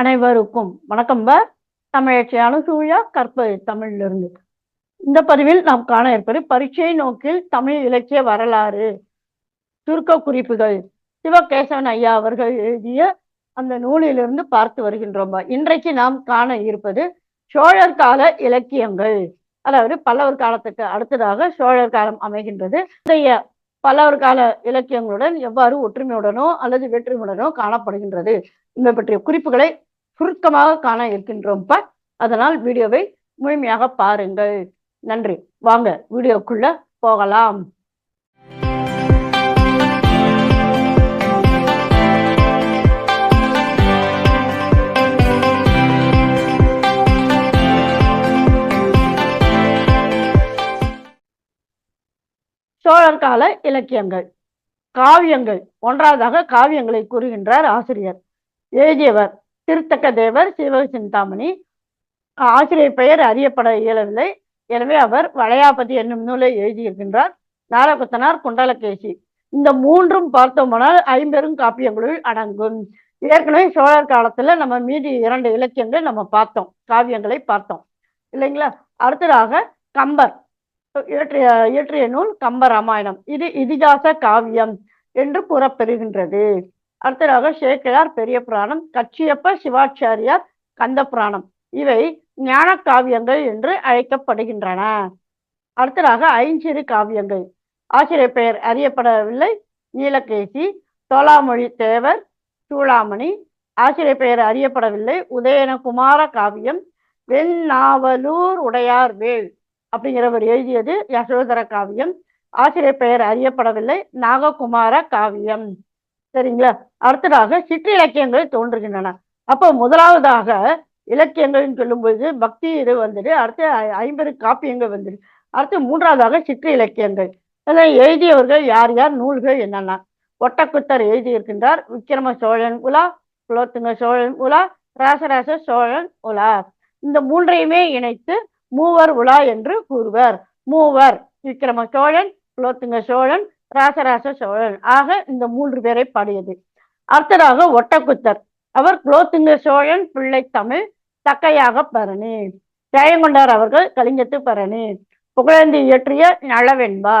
அனைவருக்கும் வணக்கம் ப தமிழச்சியான சூழா கற்பது தமிழிலிருந்து. இந்த பதிவில் நாம் காண இருப்பது பரீட்சை நோக்கில் தமிழ் இலக்கிய வரலாறு சுருக்க குறிப்புகள் சிவகேசவன் ஐயா அவர்கள் எழுதிய அந்த நூலிலிருந்து பார்த்து வருகின்றோம். இன்றைக்கு நாம் காண இருப்பது சோழர் கால இலக்கியங்கள். அதாவது பல்லவர் காலத்துக்கு அடுத்ததாக சோழர் காலம் அமைகின்றது. இன்றைய பல்லவர் கால இலக்கியங்களுடன் எவ்வாறு ஒற்றுமையுடனோ அல்லது வேற்றுமையுடனோ காணப்படுகின்றது. இந்த பற்றிய குறிப்புகளை சுருக்கமாக காண இருக்கின்றோம்ப்ப அதனால் வீடியோவை முழுமையாக பாருங்கள். நன்றி. வாங்க வீடியோக்குள்ள போகலாம். சோழர் கால இலக்கியங்கள். காவியங்கள். ஒன்றாவதாக காவியங்களை கூறுகின்றார் ஆசிரியர். எழுதியவர் திருத்தக்க தேவர் சிவ சிந்தாமணி ஆசிரியர் பெயர் அறியப்பட இயலவில்லை. எனவே அவர் வளையாபதி என்னும் நூலை எழுதியிருக்கின்றார். நாரகுத்தனார் குண்டலகேசி. இந்த மூன்றும் பார்த்தோமானால் ஐம்பெரும் காப்பியங்களுள் அடங்கும். ஏற்கனவே சோழர் காலத்துல நம்ம மீதி இரண்டு இலக்கியங்கள் நம்ம பார்த்தோம். காவியங்களை பார்த்தோம். இல்லைங்களா? அடுத்ததாக கம்பர். இயற்றிய இயற்றிய நூல் கம்ப ராமாயணம் இது இதிகாச காவியம் என்று கூறப்பெறுகின்றது. அடுத்ததாக சேக்கையார் பெரிய புராணம் கச்சியப்ப சிவாச்சாரியார் கந்த புராணம். இவை ஞான காவியங்கள் என்று அழைக்கப்படுகின்றன. அடுத்ததாக ஐஞ்சிறு காவியங்கள். ஆசிரியர் பெயர் அறியப்படவில்லை. நீலகேசி தோலாமொழி தேவர் சூளாமணி. ஆசிரியர் பெயர் அறியப்படவில்லை. உதயனகுமார காவியம் வெண்ணாவலூர் உடையார் வேள் அப்படிங்கிறவர் எழுதியது யசோதர காவியம். ஆசிரியர் பெயர் அறியப்படவில்லை. நாககுமார காவியம். சரிங்களா? அடுத்ததாக சிற்றிலக்கியங்கள் தோன்றுகின்றன. அப்போ முதலாவதாக இலக்கியங்கள்னு சொல்லும்போது பக்தி இது வந்துடு அடுத்து ஐ- ஐம்பது காப்பியங்கள் வந்துடு அடுத்து மூன்றாவதாக சிற்று இலக்கியங்கள். அதில் எழுதியவர்கள் யார் யார் நூல்கள் என்னென்ன? ஒட்டக்குத்தர் எழுதியிருக்கின்றார் விக்கிரம சோழன் உலா குலோத்துங்க சோழன் உலா ராசராச சோழன் உலா. இந்த மூன்றையுமே இணைத்து மூவர் உலா என்று கூறுவர். மூவர் விக்கிரம சோழன் குலோத்துங்க சோழன் ராசராச சோழன். ஆக இந்த மூன்று பேரை பாடியது. அடுத்ததாக ஒட்டக்குத்தர். அவர் குலோத்துங்க சோழன் பிள்ளை தமிழ் தக்கையாக பரணி. ஜெயங்கொண்டார் அவர்கள் கலிங்கத்து பரணி. புகழந்தி இயற்றிய நளவெண்பா.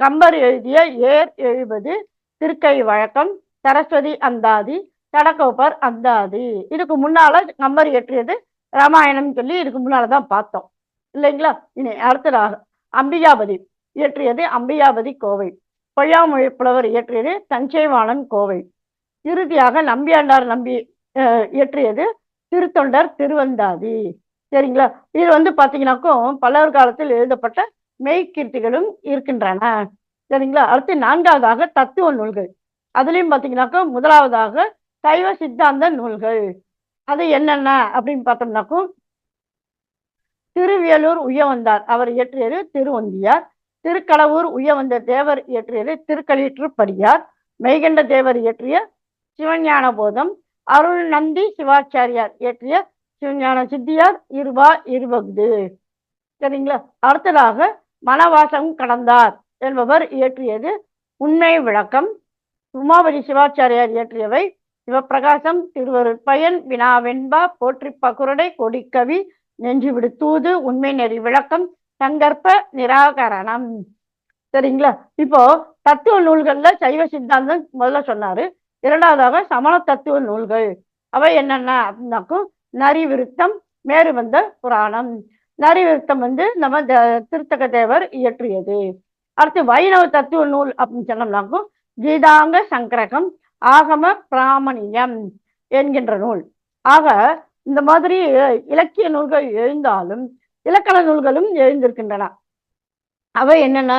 கம்பர் எழுதிய ஏர் எழுபது திருக்கை வழக்கம் சரஸ்வதி அந்தாதி தடக்கோப்பர் அந்தாதி. இதுக்கு முன்னால கம்பர் இயற்றியது ராமாயணம் சொல்லி இதுக்கு முன்னால தான் பார்த்தோம். இல்லைங்களா? இனி அடுத்ததாக அம்பிகாபதி இயற்றியது அம்பிகாபதி கோவை. பொய்யாமொழி புலவர் இயற்றியது தஞ்சைவாணன் கோவை. இறுதியாக நம்பியாண்டார் நம்பி அஹ், இயற்றியது திருத்தொண்டர் திருவந்தாதி. சரிங்களா? இது வந்து பார்த்தீங்கன்னாக்கும் பல்லவர் காலத்தில் எழுதப்பட்ட மெய்க்கீர்த்திகளும் இருக்கின்றன. சரிங்களா? அடுத்து நான்காவதாக தத்துவ நூல்கள். அதுலேயும் பார்த்தீங்கன்னாக்கா முதலாவதாக சைவ சித்தாந்த நூல்கள். அது என்னென்ன அப்படின்னு பார்த்தோம்னாக்கும் திருவியலூர் உயவந்தார் அவர் இயற்றியது திருவந்தியார். திருக்களவூர் உயவந்த தேவர் இயற்றியது திருக்களீற்றுப்படியார் மெய்கண்ட தேவர் இயற்றிய சிவஞான போதம் அருள் நந்தி சிவாச்சாரியார் இயற்றிய சிவஞான சித்தியார் இருவா இருபகுது சரிங்களா? அடுத்ததாக மனவாசம் கடந்தார் என்பவர் இயற்றியது உண்மை விளக்கம். உமாபதி சிவாச்சாரியார் இயற்றியவை சிவப்பிரகாசம் திருவருட்பயன் வினாவெண்பா போற்றி பகுரடை கொடிக்கவி நெஞ்சு விடுத்தூது உண்மை நெறி விளக்கம் சங்கற்ப நிராகரணம். சரிங்களா? இப்போ தத்துவ நூல்கள்ல சைவ சித்தாந்தம் முதல்ல சொன்னாரு. இரண்டாவதாக சமண தத்துவ நூல்கள். அவை என்னென்ன அப்படின்னாக்கும் நரி விருத்தம் மேருவந்த புராணம். நரி விருத்தம் வந்து நம்ம த- தேவர் இயற்றியது. அடுத்து வைணவ தத்துவ நூல் அப்படின்னு சொன்னோம்னாக்கும் கீதாங்க சங்கரகம் ஆகம பிராமணியம் என்கின்ற நூல். ஆக இந்த மாதிரி இலக்கிய நூல்கள் எழுந்தாலும் இலக்கண நூல்களும் எழுந்திருக்கின்றன. அவை என்னென்ன?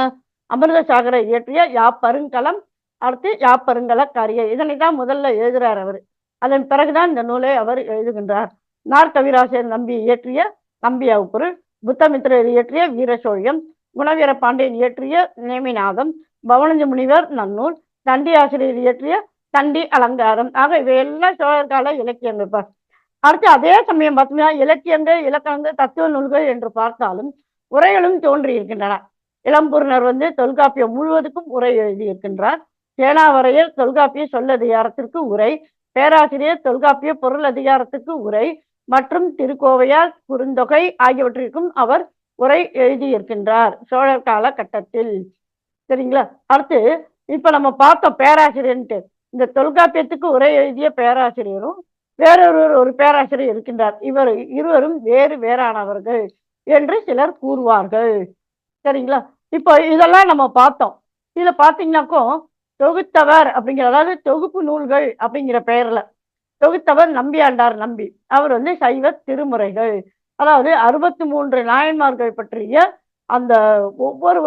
அமிர்த சாகரை இயற்றிய யாப்பருங்கலம் அடுத்து யாப்பருங்கல கரிய இதனை தான் முதல்ல எழுதுறார் அவர். அதன் பிறகுதான் இந்த நூலை அவர் எழுதுகின்றார். நாற்கவிராசர் நம்பி இயற்றிய நம்பியாவு பொருள் புத்தமித்திரர் இயற்றிய வீரசோழியம் குணவீர பாண்டியன் இயற்றிய நேமிநாதம் பவனஞ்சு முனிவர் நன்னூல் தண்டி ஆசிரியர் இயற்றிய தண்டி அலங்காரம். ஆக இவையெல்லாம் சோழர் கால இலக்கியங்கள் அடுத்து அதே சமயம் பார்த்தீங்கன்னா இலக்கியங்கள் இலக்கணங்கள் தத்துவ நூல்கள் என்று பார்த்தாலும் உரைகளும் தோன்றி இருக்கின்றன இளம்பூர்ணர் வந்து தொல்காப்பியம் முழுவதுக்கும் உரை எழுதியிருக்கின்றார். சேனாவரையர் தொல்காப்பிய சொல்லதிகாரத்திற்கு உரை பேராசிரியர் தொல்காப்பிய பொருள் அதிகாரத்துக்கு உரை மற்றும் திருக்கோவையார் குறுந்தொகை ஆகியவற்றிற்கும் அவர் உரை எழுதியிருக்கின்றார் சோழர் கால கட்டத்தில் சரிங்களா? அடுத்து இப்ப நம்ம பார்த்தோம் பேராசிரியர்ன்ட்டு. இந்த தொல்காப்பியத்துக்கு உரை எழுதிய பேராசிரியரும் வேறொரு ஒரு பேராசிரியர் இருக்கின்றார். இவர் இருவரும் வேறு வேறானவர்கள் என்று சிலர் கூறுவார்கள். சரிங்களா? இப்போ இதெல்லாம் நம்ம பார்த்தோம். இதில் பாத்தீங்கன்னாக்கோ தொகுத்தவர் அப்படிங்கிற அதாவது தொகுப்பு நூல்கள் அப்படிங்கிற பெயர்ல தொகுத்தவர் நம்பியாண்டார் நம்பி. அவர் வந்து சைவ திருமுறைகள். அதாவது அறுபத்தி மூன்று நாயன்மார்கள் பற்றிய அந்த ஒவ்வொரு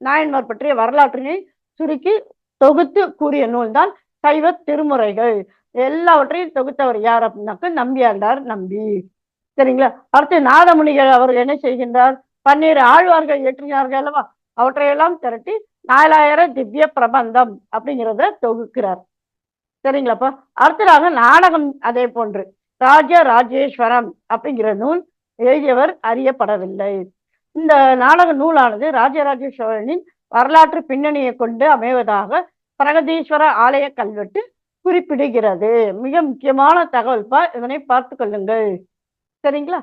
நாயன்மார் பற்றிய வரலாற்றினை சுருக்கி தொகுத்து கூறிய நூல் தான் சைவ திருமுறைகள். எல்லாவற்றையும் தொகுத்தவர் யார் அப்படின்னாக்க நம்பியாண்டார் நம்பி. சரிங்களா? அடுத்து நாதமுனிகள் அவர் என்ன செய்கின்றார்? பன்னீர் ஆழ்வார்கள் இயற்றினார்கள் அல்லவா? அவற்றையெல்லாம் திரட்டி நாலாயிரம் திவ்ய பிரபந்தம் அப்படிங்கிறத தொகுக்கிறார். சரிங்களாப்பா அடுத்ததாக நாடகம் அதே போன்று ராஜ ராஜேஸ்வரம் அப்படிங்கிற நூல் எழுதியவர் அறியப்படவில்லை. இந்த நாடக நூலானது ராஜராஜேஸ்வரனின் வரலாற்று பின்னணியை கொண்டு அமைவதாக பிரகதீஸ்வர ஆலய கல்வெட்டு குறிப்பிடுகிறது. மிக முக்கியமான தகவல்பா இதனை பார்த்து கொள்ளுங்கள். சரிங்களா?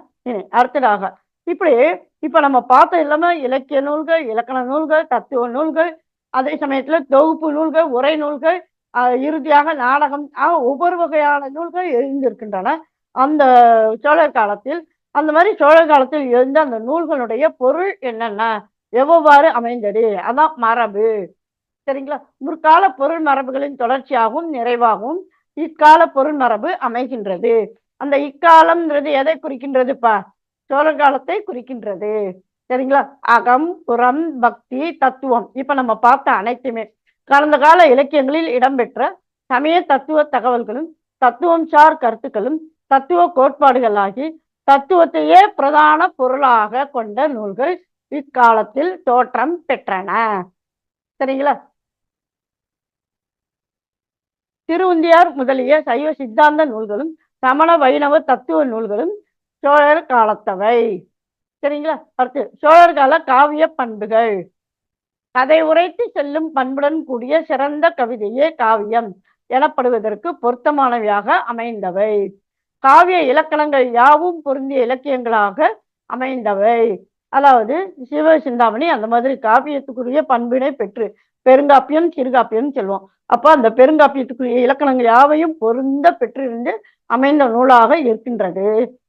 அடுத்ததாக. இப்படி இப்ப நம்ம பார்த்த எல்லாமே இலக்கிய நூல்கள் இலக்கண நூல்கள் தத்துவ நூல்கள் அதே சமயத்துல தொகுப்பு நூல்கள் உரை நூல்கள் இறுதியாக நாடகம் ஆஹ் ஒவ்வொரு வகையான நூல்கள் எழுந்திருக்கின்றன. அந்த சோழர் காலத்தில் அந்த மாதிரி சோழர் காலத்தில் எழுந்த அந்த நூல்களுடைய பொருள் என்னென்ன? எவ்வாறு அமைந்தது? அதான் மரபு. சரிங்களா? முற்கால பொருள் மரபுகளின் தொடர்ச்சியாகவும் நிறைவாகவும் இக்கால பொருள் மரபு அமைகின்றது. அந்த இக்காலம்ன்றது எதை குறிக்கின்றதுப்பா? சோழர் காலத்தை குறிக்கின்றது. சரிங்களா? அகம் புறம் பக்தி தத்துவம். இப்ப நம்ம பார்த்த அனைத்துமே கடந்த கால இலக்கியங்களில் இடம்பெற்ற சமய தத்துவ தகவல்களும் தத்துவம் சார் கருத்துக்களும் தத்துவ கோட்பாடுகளாகி தத்துவத்தையே பிரதான பொருளாக கொண்ட நூல்கள் இக்காலத்தில் தோற்றம் பெற்றன. சரிங்களா? திருவுந்தியார் முதலிய சைவ சித்தாந்த நூல்களும் சமண வைணவ தத்துவ நூல்களும் சோழர் காலத்தவை. சரிங்களா? அடுத்து சோழர் கால காவிய பண்புகள். கதை உரைத்து செல்லும் பண்புடன் கூடிய சிறந்த கவிதையே காவியம் எனப்படுவதற்கு பொருத்தமானவையாக அமைந்தவை. காவிய இலக்கணங்கள் யாவும் பொருந்திய இலக்கியங்களாக அமைந்தவை. அதாவது சிவ சிந்தாமணி அந்த மாதிரி காவியத்துக்குரிய பண்பினை பெற்று பெருங்காப்பியம் சிறுகாப்பியம்னு சொல்லுவோம். அப்போ அந்த பெருங்காப்பியத்துக்குரிய இலக்கணங்கள் யாவையும் பொருந்த பெற்றிருந்து அமைந்த நூலாக இருக்கின்றது.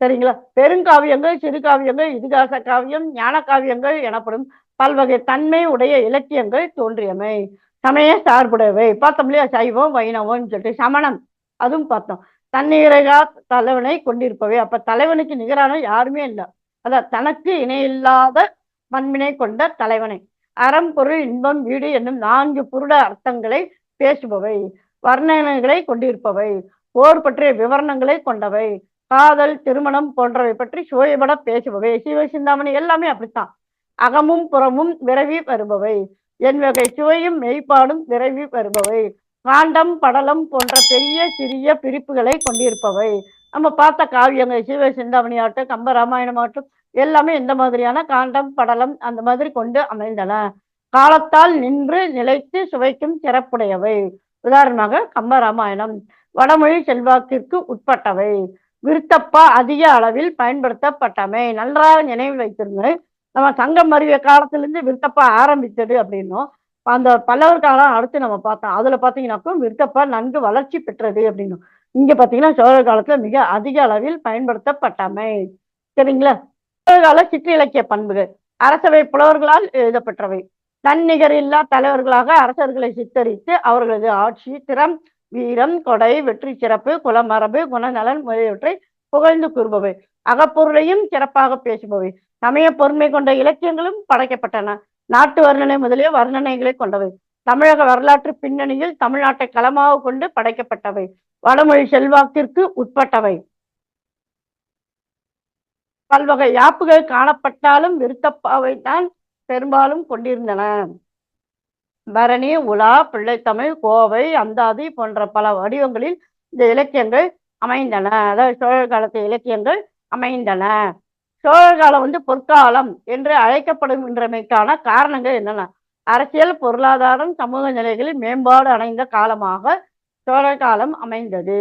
சரிங்களா? பெருங்காவியங்கள் சிறுகாவியங்கள் இதிகாச காவியம் ஞான காவியங்கள் எனப்படும் பல்வகை தன்மை உடைய இலக்கியங்கள் தோன்றியமை. சமய சார்புடையவை. பார்த்தோம் இல்லையா? சைவம் வைணவம்னு சொல்லிட்டு சமணம். அதுவும் பார்த்தோம். தன்னிகரகா தலைவனை கொண்டிருப்பவை. அப்ப தலைவனுக்கு நிகரான யாருமே இல்லை. அதான் தனக்கு இணையில்லாத பண்பினை கொண்ட தலைவனை. அறம் பொருள் இன்பம் வீடு என்னும் நான்கு புருட அர்த்தங்களை பேசுபவை. வர்ணனைகளை கொண்டிருப்பவை. போர் பற்றிய விவரணங்களை கொண்டவை. காதல் திருமணம் போன்றவை பற்றி சுவைபட பேசுபவை. சிவசிந்தாமணி எல்லாமே அப்படித்தான். அகமும் புறமும் விரவி வருபவை. என் வகை சுவையும் மெய்ப்பாடும் விரைவி வருபவை. காண்டம் படலம் போன்ற பெரிய சிறிய பிரிப்புகளை கொண்டிருப்பவை. நம்ம பார்த்த காவியங்கள் சிவ சிந்தாமணி ஆகட்டும் கம்ப ராமாயணம் ஆகட்டும் எல்லாமே இந்த மாதிரியான காண்டம் படலம் அந்த மாதிரி கொண்டு அமைந்தன. காலத்தால் நின்று நிலைத்து சுவைக்கும் சிறப்புடையவை. உதாரணமாக கம்ப ராமாயணம் வடமொழி செல்வாக்கிற்கு உட்பட்டவை. விருத்தப்பா அதிக அளவில் பயன்படுத்தப்பட்டமை. நன்றாக நினைவில் வைத்திருங்க நம்ம சங்கம் அறிவிய காலத்திலிருந்து விருத்தப்பா ஆரம்பித்தது அப்படின்னும் அந்த பல்லவர் காலம் அடுத்து நம்ம பார்த்தோம் அதுல பாத்தீங்கன்னாக்கும் விருத்தப்பா நன்கு வளர்ச்சி பெற்றது அப்படின்னும் இங்க பாத்தீங்கன்னா சோழர் காலத்துல மிக அதிக அளவில் பயன்படுத்தப்பட்டமை. சரிங்களா? கால சிற்றிலக்கிய பண்புகள். அரசவை புலவர்களால் எழுதப்பெற்றவை நன்னிகர் தன்னிகரில்லா தலைவர்களாக அரசர்களை சித்தரித்து அவர்களது ஆட்சி திறம் வீரம் கொடை வெற்றி சிறப்பு குலமரபு குணநலன் முதலியவற்றை புகழ்ந்து கூறுபவை. அகப்பொருளையும் சிறப்பாக பேசுபவை. சமய பொறுமை கொண்ட இலக்கியங்களும் படைக்கப்பட்டன. நாட்டு வர்ணனை முதலிய வர்ணனைகளை கொண்டவை. தமிழக வரலாற்று பின்னணியில் தமிழ்நாட்டை களமாக கொண்டு படைக்கப்பட்டவை. வடமொழி செல்வாக்கிற்கு உட்பட்டவை. பல்வகை யாப்புகள் காணப்பட்டாலும் விருத்தப்பாவை தான் பெரும்பாலும் கொண்டிருந்தன. பரணி உலா பிள்ளைத்தமிழ் கோவை அந்தாதி போன்ற பல வடிவங்களில் இந்த இலக்கியங்கள் அமைந்தன. அதாவது சோழர் காலத்து இலக்கியங்கள் அமைந்தன. சோழர் காலம் வந்து பொற்காலம் என்று அழைக்கப்படுகின்றமைக்கான காரணங்கள் என்னென்ன? அரசியல் பொருளாதாரம் சமூக நிலைகளில் மேம்பாடு அடைந்த காலமாக சோழர் காலம் அமைந்தது.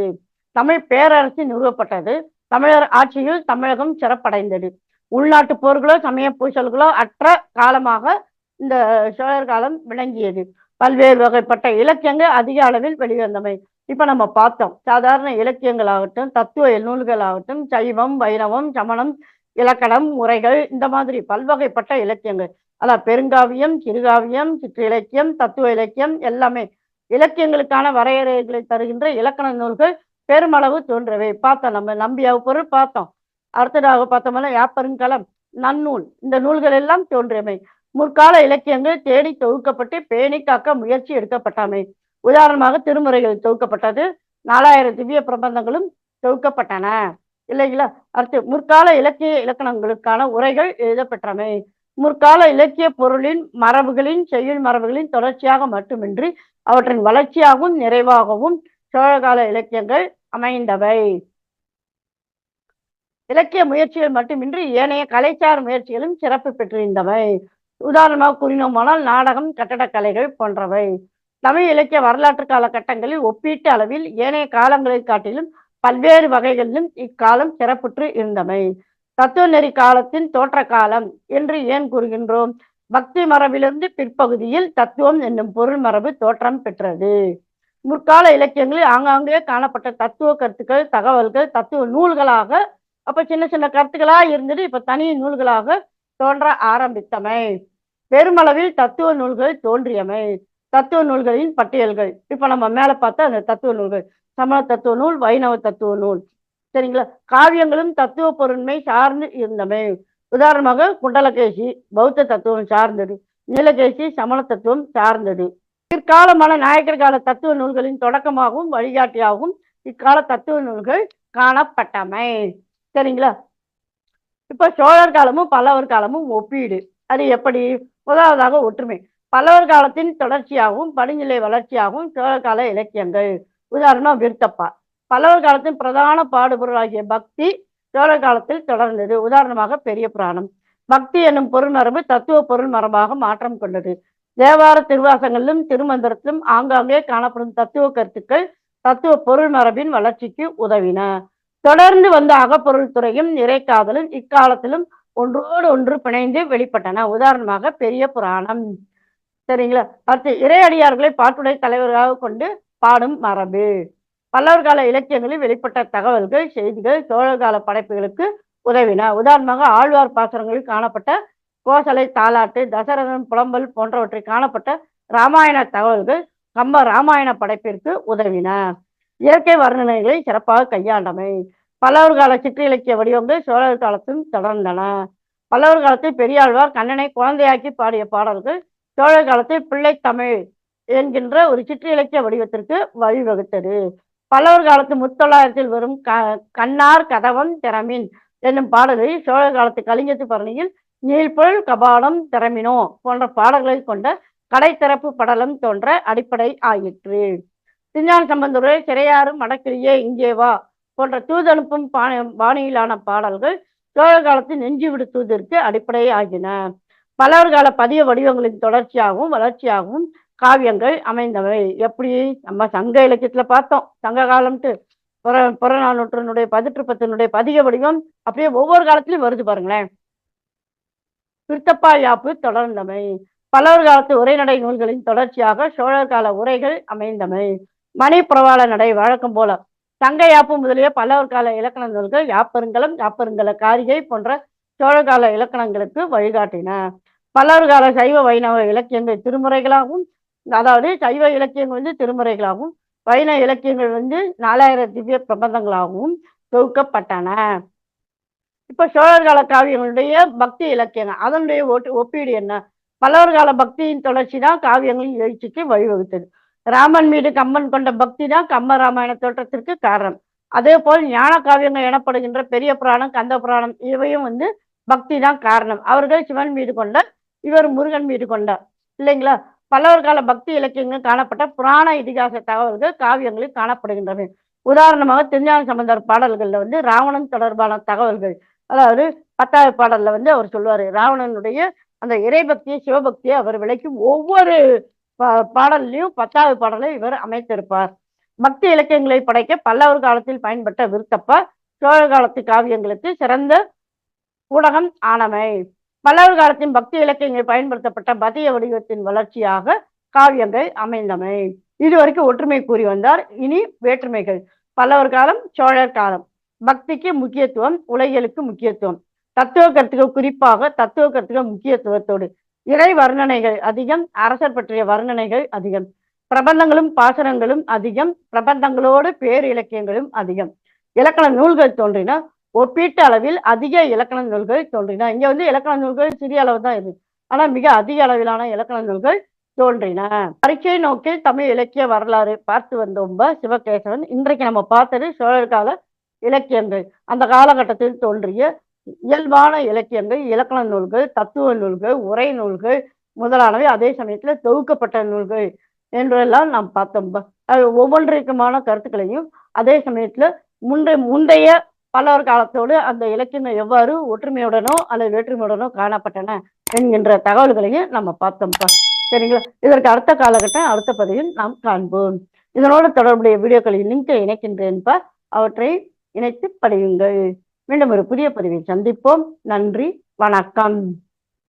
தமிழ் பேரரசு நிறுவப்பட்டது. தமிழர் ஆட்சியில் தமிழகம் சிறப்படைந்தது. உள்நாட்டு போர்களோ சமய பூசல்களோ அற்ற காலமாக இந்த சோழர் காலம் விளங்கியது. பல்வேறு வகைப்பட்ட இலக்கியங்கள் அதிக அளவில் வெளிவந்தமை இப்ப நம்ம பார்த்தோம். சாதாரண இலக்கியங்கள் ஆகட்டும் தத்துவ நூல்கள் ஆகட்டும் சைவம் வைணவம் சமணம் இலக்கணம் முறைகள் இந்த மாதிரி பல்வகைப்பட்ட இலக்கியங்கள். அதான் பெருங்காவியம் சிறுகாவியம் சிற்று இலக்கியம் தத்துவ இலக்கியம் எல்லாமே இலக்கியங்களுக்கான வரையறைகளை தருகின்ற இலக்கண நூல்கள் பெருமளவு தோன்றவை. பார்த்தோம் நம்ம நம்பியாவு பொருள் பார்த்தோம். அடுத்ததாக பார்த்தோம்னா யாப்பருங்கலம் நன்னூல் இந்த நூல்கள் எல்லாம் தோன்றியமை. முற்கால இலக்கியங்கள் தேடி தொகுக்கப்பட்டு பேணி காக்க முயற்சி எடுக்கப்பட்டமை. உதாரணமாக திருமுறைகள் தொகுக்கப்பட்டது நாலாயிரம் திவ்ய பிரபந்தங்களும் தொகுக்கப்பட்டன. இல்லைங்களா? அடுத்து முற்கால இலக்கிய இலக்கணங்களுக்கான உரைகள் எழுதப்பெற்றமை முற்கால இலக்கிய பொருளின் மரபுகளின் செய்யுள் மரபுகளின் தொடர்ச்சியாக மட்டுமின்றி அவற்றின் வளர்ச்சியாகவும் நிறைவாகவும் சோழகால இலக்கியங்கள் அமைந்தவை. இலக்கிய முயற்சிகள் மட்டுமின்றி ஏனைய கலைச்சார் முயற்சிகளும் சிறப்பு பெற்றிருந்தவை. உதாரணமாக கூறினோமானால் நாடகம் கட்டடக்கலைகள் போன்றவை. தமிழ் இலக்கிய வரலாற்று காலகட்டங்களில் ஒப்பீட்டு அளவில் ஏனைய காலங்களை காட்டிலும் பல்வேறு வகைகளிலும் இக்காலம் சிறப்புற்று இருந்தமை. தத்துவ நெறி காலத்தின் தோற்ற காலம் என்று ஏன் கூறுகின்றோம்? பக்தி மரபிலிருந்து பிற்பகுதியில் தத்துவம் என்னும் பொருள் மரபு தோற்றம் பெற்றது. முற்கால இலக்கியங்களில் ஆங்காங்கே காணப்பட்ட தத்துவ கருத்துக்கள் தகவல்கள் தத்துவ நூல்களாக அப்ப சின்ன சின்ன கருத்துக்களா இருந்தது இப்ப தனி நூல்களாக தோன்ற ஆரம்பித்தமை. பெருமளவில் தத்துவ நூல்கள் தோன்றியமை. தத்துவ நூல்களின் பட்டியல்கள். இப்ப நம்ம மேல பார்த்தா அந்த தத்துவ நூல்கள். சமண தத்துவ நூல் வைணவ தத்துவ நூல். சரிங்களா? காவியங்களும் தத்துவ பொருண்மை சார்ந்து இருந்தமை. உதாரணமாக குண்டலகேசி பௌத்த தத்துவம் சார்ந்தது. நீலகேசி சமண தத்துவம் சார்ந்தது. பிற்காலமான நாயக்கர் கால தத்துவ நூல்களின் தொடக்கமாகவும் வழிகாட்டியாகவும் இக்கால தத்துவ நூல்கள் காணப்பட்டமை. சரிங்களா? இப்ப சோழர் காலமும் பல்லவர் காலமும் ஒப்பீடு. அது எப்படி? முதலாவதாக ஒற்றுமை. பல்லவர் காலத்தின் தொடர்ச்சியாகவும் படிநிலை வளர்ச்சியாகவும் சோழர் கால இலக்கியங்கள். உதாரணம் விருத்தப்பா. பல்லவர் காலத்தின் பிரதான பாடுபொருளாகிய பக்தி சோழர் காலத்தில் தொடர்ந்தது. உதாரணமாக பெரிய புராணம். பக்தி என்னும் பொருள் மரபு தத்துவ பொருள் மரபாக மாற்றம் கொண்டது. தேவார திருவாசங்களிலும் திருமந்திரத்திலும் ஆங்காங்கே காணப்படும் தத்துவ கருத்துக்கள் தத்துவ பொருள் மரபின் வளர்ச்சிக்கு உதவின. தொடர்ந்து வந்த அகப்பொருள் துறையும் இறைக்காதலும் இக்காலத்திலும் ஒன்றோடு ஒன்று பிணைந்து வெளிப்பட்டன. உதாரணமாக பெரிய புராணம். சரிங்களா? அடுத்து இறையடியார்களை பாட்டுடை தலைவராக கொண்டு பாடும் மரபு. பல்லவர் கால இலக்கியங்களில் வெளிப்பட்ட தகவல்கள் செய்திகள் சோழர்கால படைப்புகளுக்கு உதவின. உதாரணமாக ஆழ்வார் பாசனங்களில் காணப்பட்ட கோசலை தாலாட்டு தசரதன் புலம்பல் போன்றவற்றில் காணப்பட்ட இராமாயண தகவல்கள் கம்ப இராமாயண படைப்பிற்கு உதவின. இயற்கை வர்ணனைகளை சிறப்பாக கையாண்டமை. பல்லவர் கால சிற்றிலக்கிய வடிவங்கள் சோழர் காலத்தில் தொடர்ந்தன. பல்லவர் காலத்தில் பெரியாழ்வார் கண்ணனை குழந்தையாக்கி பாடிய பாடல்கள் சோழர் காலத்தில் பிள்ளை தமிழ் என்கின்ற ஒரு சிற்றிலக்கிய வடிவத்திற்கு வழிவகுத்தது. பல்லவர் காலத்து முத்தொள்ளாயிரத்தில் வரும் க கண்ணார் கதவன் திறமின் என்னும் பாடலை சோழர் காலத்து கலிங்கத்து பரணியில் நீழ்பொல் கபாலம் திறமினோ போன்ற பாடல்களை கொண்ட கடைத்தரப்பு படலம் தோன்ற அடிப்படை ஆயிற்று. திருஞான சம்பந்தரு சிறையாறு மடக்கிரியே இங்கே வா போன்ற தூதனுப்பும் பாணியிலான பாடல்கள் சோழ காலத்தில் நெஞ்சு விடு தூதிற்கு அடிப்படை ஆகின. பல்லவர் கால பதிய வடிவங்களின் தொடர்ச்சியாகவும் வளர்ச்சியாகவும் காவியங்கள் அமைந்தவை. எப்படி? நம்ம சங்க இலக்கியத்துல பார்த்தோம். சங்க காலம்ட்டு புற புறநானூற்றினுடைய பதிற்றுப்பத்தினுடைய பதிக வடிவம் அப்படியே ஒவ்வொரு காலத்திலும் வருது பாருங்களேன். பிரித்தப்பா யாப்பு தொடர்ந்தமை. பல்லவர் காலத்து உரைநடை நூல்களின் தொடர்ச்சியாக சோழர் கால உரைகள் அமைந்தமை. மணி பிரவாள நடை வழக்கம் போல தங்க யாப்பு முதலிய பல்லவர் கால இலக்கண நூல்கள் யாப்பருங்கலம் யாப்பருங்கல காரிகை போன்ற சோழர் கால இலக்கணங்களுக்கு வழிகாட்டின. பல்லவர் கால சைவ வைணவ இலக்கியங்கள் திருமுறைகளாகவும் அதாவது சைவ இலக்கியங்கள் வந்து திருமுறைகளாகவும் வைண இலக்கியங்கள் வந்து நாலாயிரம் திவ்ய பிரபந்தங்களாகவும் தொகுக்கப்பட்டன. இப்ப சோழர் கால காவியங்களுடைய பக்தி இலக்கியங்கள் அதனுடைய ஒப்பீடு என்ன? பல்லவர் கால பக்தியின் தொடர்ச்சி தான் காவியங்களின் எழுச்சிக்கு வழிவகுத்தது. ராமன் மீது கம்மன் கொண்ட பக்தி தான் கம்ம ராமாயண தோற்றத்திற்கு காரணம். அதே போல் ஞான காவியங்கள் எனப்படுகின்ற பெரிய புராணம் கந்த புராணம் இவையும் வந்து பக்தி தான் காரணம். அவர்கள் சிவன் மீது கொண்ட இவர் முருகன் மீது கொண்டார் இல்லைங்களா? பல்லவர் கால பக்தி இலக்கியங்கள் காணப்பட்ட புராண இதிகாச தகவல்கள் காவியங்களில் காணப்படுகின்றன. உதாரணமாக திருஞான சம்பந்தர் பாடல்கள்ல வந்து ராவணன் தொடர்பான தகவல்கள் அதாவது பத்தாவது பாடல்ல வந்து அவர் சொல்லுவாரு ராவணனுடைய அந்த இறைபக்தியை சிவபக்தியை அவர் விளக்கும் ஒவ்வொரு பாடல்லையும் பத்தாவது பாடலை இவர் அமைத்திருப்பார். பக்தி இலக்கியங்களை படைக்க பல்லவர் காலத்தில் பயன்பட்ட விருத்தப்ப சோழர் காலத்து காவியங்களுக்கு சிறந்த ஊடகம் ஆனமை. பல்லவர் காலத்தின் பக்தி இலக்கியங்கள் பயன்படுத்தப்பட்ட பதிய வடிவத்தின் வளர்ச்சியாக காவியங்கள் அமைந்தமை. இதுவரைக்கும் ஒற்றுமை கூறி வந்தார். இனி வேற்றுமைகள். பல்லவர் காலம் சோழர் காலம். பக்திக்கு முக்கியத்துவம் உலகியலுக்கு முக்கியத்துவம். தத்துவ கருத்துக்கள் குறிப்பாக தத்துவ கருத்துக்கள் முக்கியத்துவத்தோடு. இறை வர்ணனைகள் அதிகம் அரசர் பற்றிய வர்ணனைகள் அதிகம். பிரபந்தங்களும் பாசனங்களும் அதிகம் பிரபந்தங்களோடு பேர் இலக்கியங்களும் அதிகம். இலக்கண நூல்கள் தோன்றின ஒப்பீட்டு அளவில் அதிக இலக்கண நூல்கள் தோன்றின. இங்க வந்து இலக்கண நூல்கள் சிறிய அளவு தான் இருக்கு. ஆனா மிக அதிக அளவிலான இலக்கண நூல்கள் தோன்றின. பரீட்சை நோக்கில் தமிழ் இலக்கிய வரலாறு பார்த்து வந்தோம்ப சிவகேசவன். இன்றைக்கு நம்ம பார்த்தது சோழர் கால இலக்கியங்கள். அந்த காலகட்டத்தில் தோன்றிய இயல்பான இலக்கியங்கள் இலக்கண நூல்கள் தத்துவ நூல்கள் உரை நூல்கள் முதலானவை அதே சமயத்தில் தொகுக்கப்பட்ட நூல்கள் என்றெல்லாம் நாம் பார்த்தோம். அது ஒவ்வொன்றிற்குமான கருத்துக்களையும் அதே சமயத்தில் முந்தைய முந்தைய பல்லவர் காலத்தோடு அந்த இலக்கியங்கள் எவ்வாறு ஒற்றுமையுடனோ அல்லது வேற்றுமையுடனோ காணப்பட்டன என்கின்ற தகவல்களையும் நம்ம பார்த்தோம்ப்பா சரிங்களா? இதற்கு அடுத்த காலகட்டம் அடுத்த பதிவில் நாம் காண்போம். இதனோடு தொடர்புடைய வீடியோக்களின் லிங்கை இணைக்கின்றேன்ப்பா அவற்றை இணைத்து படியுங்கள். மீண்டும் ஒரு புதிய பதிவில் சந்திப்போம். நன்றி. வணக்கம்.